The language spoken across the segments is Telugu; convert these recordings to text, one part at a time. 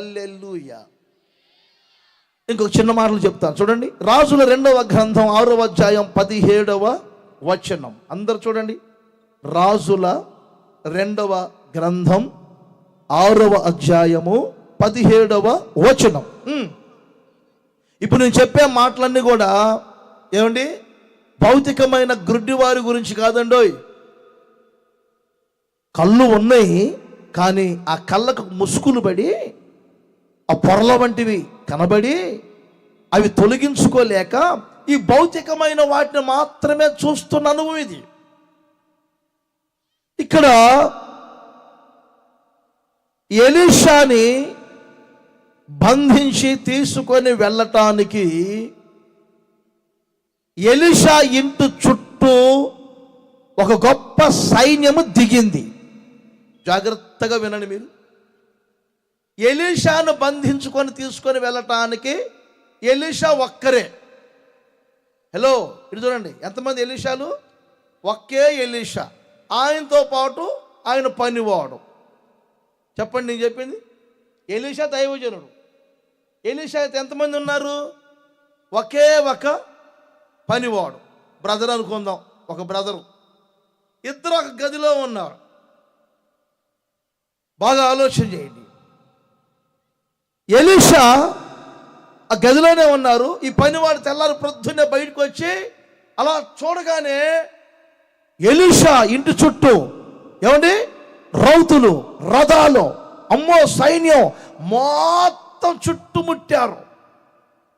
హల్లెలూయా. ఇంకొక చిన్న మాటలు చెప్తాను. చూడండి రాజుల రెండవ గ్రంథం ఆరవ అధ్యాయం పదిహేడవ వచనం. అందరు చూడండి రాజుల రెండవ గ్రంథం ఆరవ అధ్యాయము పదిహేడవ వచనం. ఇప్పుడు నేను చెప్పే మాటలన్నీ కూడా ఏమండి భౌతికమైన గుడ్డివారి గురించి కాదండోయ్ కళ్ళు ఉన్నాయి కానీ ఆ కళ్ళకు ముసుగులు పడి ఆ పొరల వంటివి కనబడి అవి తొలగించుకోలేక ఈ భౌతికమైన వాటిని మాత్రమే చూస్తున్న అనుభవం ఇది. ఇక్కడ ఎలీషాని బంధించి తీసుకొని వెళ్ళటానికి ఎలిషా ఇంటి చుట్టూ ఒక గొప్ప సైన్యము దిగింది. జాగ్రత్తగా వినండి మీరు. ఎలీషాను బంధించుకొని తీసుకొని వెళ్ళటానికి ఎలీషా ఒక్కరే. హలో ఇటు చూడండి ఎంతమంది ఎలీషాలు? ఒకే ఎలీషా. ఆయనతో పాటు ఆయన పనివాడు. చెప్పండి నేను చెప్పింది? ఎలీషా దైవజనుడు. ఎలీషా అయితే ఎంతమంది ఉన్నారు? ఒకే ఒక పనివాడు. బ్రదర్ అనుకుందాం ఒక బ్రదరు. ఇద్దరు ఒక గదిలో ఉన్నారు. బాగా ఆలోచన చేయండి. ఎలీషా ఆ గదిలోనే ఉన్నారు. ఈ పనివాడు తెల్లారి ప్రొద్దున్నే బయటకు వచ్చి అలా చూడగానే ఎలీషా ఇంటి చుట్టూ ఏమండి? రౌతులు రథాలు అమ్మో సైన్యం మొత్తం చుట్టుముట్టారు.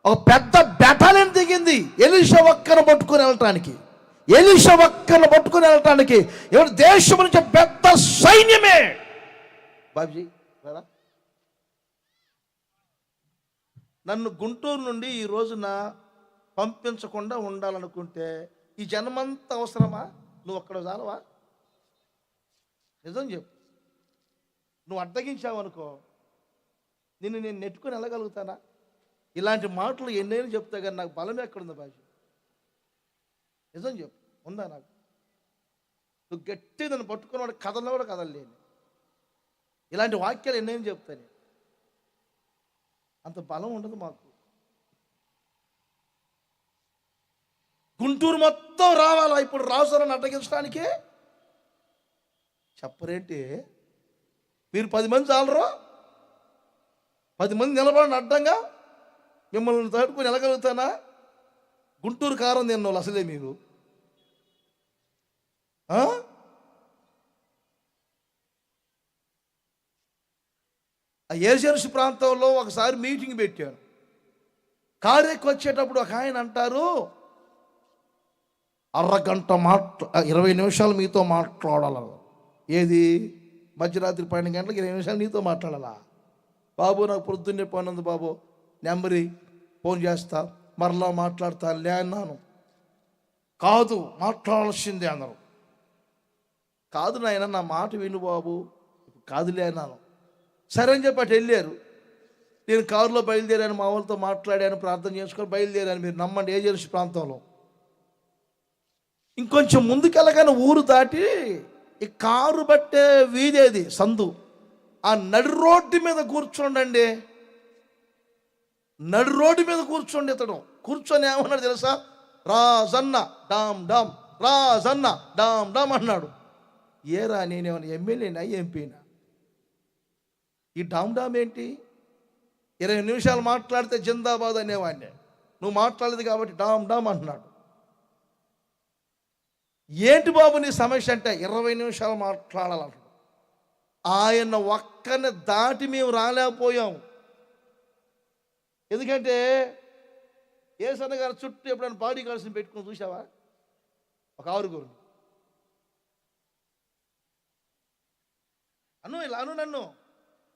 ఒక పెద్ద బెటాలియన్ దిగింది. ఎలీష ఒక్కను పట్టుకుని వెళ్ళటానికి. ఎలీష ఒక్కను పట్టుకుని వెళ్ళటానికి. ఎవరు దేశం నుంచి పెద్ద సైన్యమే. బాబుజీ నన్ను గుంటూరు నుండి ఈ రోజున పంపించకుండా ఉండాలనుకుంటే ఈ జన్మంతా అవసరమా? నువ్వు అక్కడ చాలవా? నిజం చెప్పు. నువ్వు అడ్డగించావనుకో నిన్ను నేను నెట్టుకొని వెళ్ళగలుగుతానా? ఇలాంటి మాటలు ఎన్నైనా చెప్తా కానీ నాకు బలం ఎక్కడుంది భాష నిజం చెప్పు. ఉందా నాకు? నువ్వు గట్టి నన్ను పట్టుకున్నవాడు కథలో కూడా కదలలేను. ఇలాంటి వాక్యాలు ఎన్నైనా చెప్తాను అంత బలం ఉండదు మాకు. గుంటూరు మొత్తం రావాలా? ఇప్పుడు రావుసారని అడ్డగించడానికి చెప్పరేంటి? మీరు పది మంది చాలరు? పది మంది నిలబడిన అడ్డంగా. మిమ్మల్ని తట్టుకుని వెళ్ళగలుగుతానా? గుంటూరు కారం తిన్న వాళ్ళు అసలే మీరు. ఆ? ఏజెన్సీ ప్రాంతంలో ఒకసారి మీటింగ్ పెట్టాను కారు ఎక్కి వచ్చేటప్పుడు ఒక ఆయన అంటారు అరగంట మాట్లా ఇరవై నిమిషాలు మీతో మాట్లాడాల. ఏది? మధ్యరాత్రి పన్నెండు గంటలకు ఇరవై నిమిషాలు నీతో మాట్లాడాలా? బాబు నాకు పొద్దున్నే పోయినందు బాబు. నెంబరి ఫోన్ చేస్తా మరలా మాట్లాడతా లే అన్నాను. కాదు మాట్లాడాల్సిందే అన్నారు. కాదు నాయన నా మాట విను బాబు. కాదులే అన్నాను. సరే అని చెప్పి అటు వెళ్ళారు. నేను కారులో బయలుదేరాను మా వాళ్ళతో మాట్లాడాను ప్రార్థన చేసుకొని బయలుదేరాను. మీరు నమ్మండి ఏజెన్సీ ప్రాంతంలో? ఇంకొంచెం ముందుకెళ్ళగానే ఊరు దాటి ఈ కారు బట్టే వీధేది సందు. ఆ నడి రోడ్డు మీద కూర్చోండి నడి రోడ్డు మీద కూర్చోండి ఇతడు. కూర్చొని ఏమన్నాడు తెలుసా? రాజన్న డామ్ డామ్. రాజన్న డామ్ డామ్ అన్నాడు. ఏరా నేనేమన్నా ఎమ్మెల్యేనా ఎంపీనా ఈ డామ్ డామ్ ఏంటి? ఇరవై నిమిషాలు మాట్లాడితే జిందాబాద్ అనేవాడిని. నువ్వు మాట్లాడలేదు కాబట్టి డామ్ డామ్ అంటున్నాడు. ఏంటి బాబు నీ సమస్య అంటే? ఇరవై నిమిషాలు మాట్లాడాలంటాడు ఆయన ఒక్కని దాటి మేము రాలేకపోయాం. ఎందుకంటే ఏసన్న గారు చుట్టూ ఎప్పుడైనా బాడీ గార్డ్స్ని పెట్టుకుని చూసావా ఒక ఆరుగురు. అను ఇలా అను నన్ను.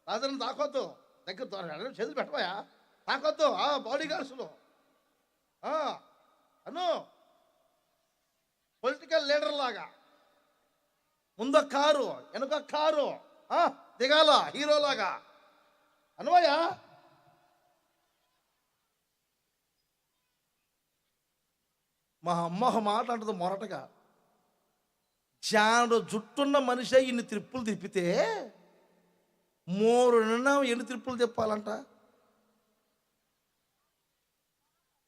రాజన్న తాకొద్దు. దగ్గర తో- చేతులు పెట్టబోయా తాకొద్దు. ఆ బాడీ గార్డ్స్లో అను. పొలిటికల్ లీడర్ లాగా. ముందు కారు వెనుక కారు ఆ, దిగాల హీరోలాగా అనువయ్యా. మా అమ్మ ఒక మాట అంటది మొరటగా. జాడు జుట్టున్న మనిషి ఇన్ని త్రిప్పులు తిప్పితే మూడు నిన్న ఎన్ని తిరుపులు చెప్పాలంట?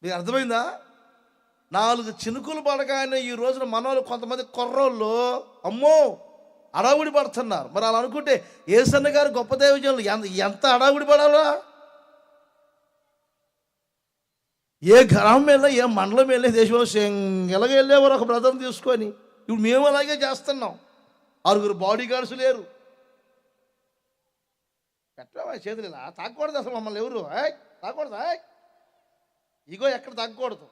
మీకు అర్థమైందా? నాలుగు చినుకులు పడగానే ఈ రోజున మనోళ్ళు కొంతమంది కుర్రోళ్ళు అమ్మో అడావుడి పడుతున్నారు. మరి అలా అనుకుంటే ఏసన్న గారు గొప్ప దైవజనులు ఎంత ఎంత అడావుడి పడాలా? ఏ గ్రామం వెళ్ళా ఏ మండలం వెళ్ళే దేశంలో ఎలాగ వెళ్ళేవారు ఒక బ్రదర్ని తీసుకొని. ఇప్పుడు మేము అలాగే చేస్తున్నాం. ఆరుగురు బాడీ గార్డ్స్ లేరు. పెట్టవా చేతులు ఇలా? తాగకూడదు అసలు మమ్మల్ని ఎవరు? ఏయ్, తాగకూడదు ఏయ్. ఇగో ఎక్కడ తగ్గకూడదు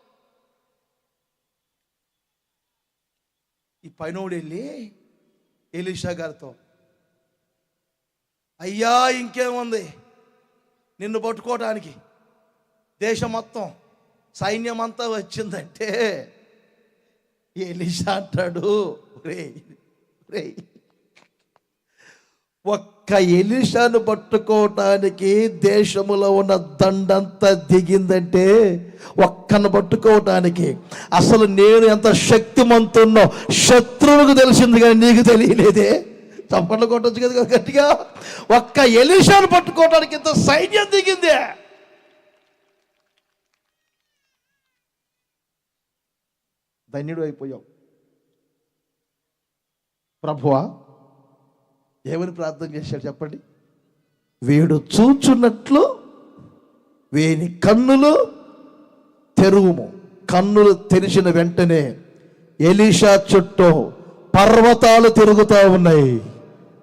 ఈ పైనోడు వెళ్ళి ఎలీషా గారితో అయ్యా ఇంకేముంది? నిన్ను పట్టుకోవడానికి దేశం మొత్తం సైన్యం అంతా వచ్చిందంటే ఎలీషా అంటాడు. రే రే ఒక్క ఒక్క ఎలిషాను పట్టుకోవటానికి దేశంలో ఉన్న దండంతా దిగిందంటే ఒక్కను పట్టుకోవటానికి. అసలు నేను ఎంత శక్తిమంతున్నో శత్రువుకు తెలిసింది కానీ నీకు తెలియలేదే. చప్పట్లు కొట్టచ్చు కదా గట్టిగా. ఒక్క ఎలిషాను పట్టుకోవటానికి ఇంత సైన్యం దిగిందే. ధన్యుడు అయిపోయావు. ప్రభువా ఏమని ప్రార్థన చేశాడు చెప్పండి? వీడు చూచున్నట్లు వీని కన్నులు తెరువుము. కన్నులు తెరిచిన వెంటనే ఎలీషా చుట్టూ పర్వతాలు తిరుగుతూ ఉన్నాయి.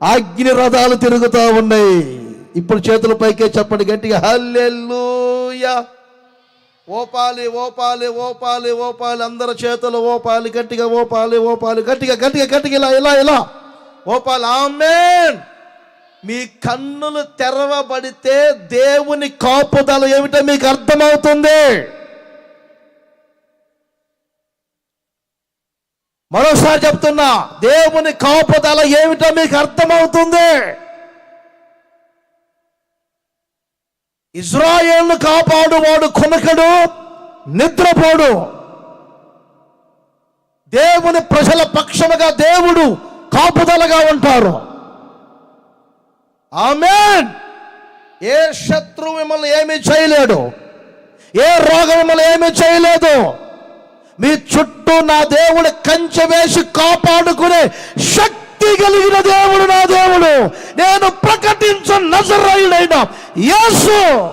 అగ్ని రథాలు తిరుగుతూ ఉన్నాయి. ఇప్పుడు చేతుల పైకే చెప్పండి గట్టిగా హల్లెల్లుయా ఓపాలి ఓపాలి ఓపాలి ఓపాలి అందరి చేతులు ఓపాలి గట్టిగా ఓపాలి ఓపాలి గట్టిగా గట్టిగా గట్టిగా ఇలా ఇలా ఇలా! ఓపాలి ఆమెన్. మీ కన్నులు తెరవబడితే దేవుని కాపుదల ఏమిటో మీకు అర్థమవుతుంది. మరోసారి చెప్తున్నా దేవుని కాపుదల ఏమిటో మీకు అర్థమవుతుంది. ఇజ్రాయేల్ను కాపాడువాడు కొనకడు నిద్రపోడు. దేవుని ప్రజల పక్షముగా దేవుడు కాపుదలగా ఉంటారు. ఆమెన్. ఏ శత్రువు మిమ్మల్ని ఏమీ చేయలేడు. ఏ రోగం మిమ్మల్ని ఏమీ చేయలేదు. మీ చుట్టూ నా దేవుడు కంచె వేసి కాపాడుకునే శక్తి కలిగిన దేవుడు నా దేవుడు. నేను ప్రకటించు నజరైడైన యేసు.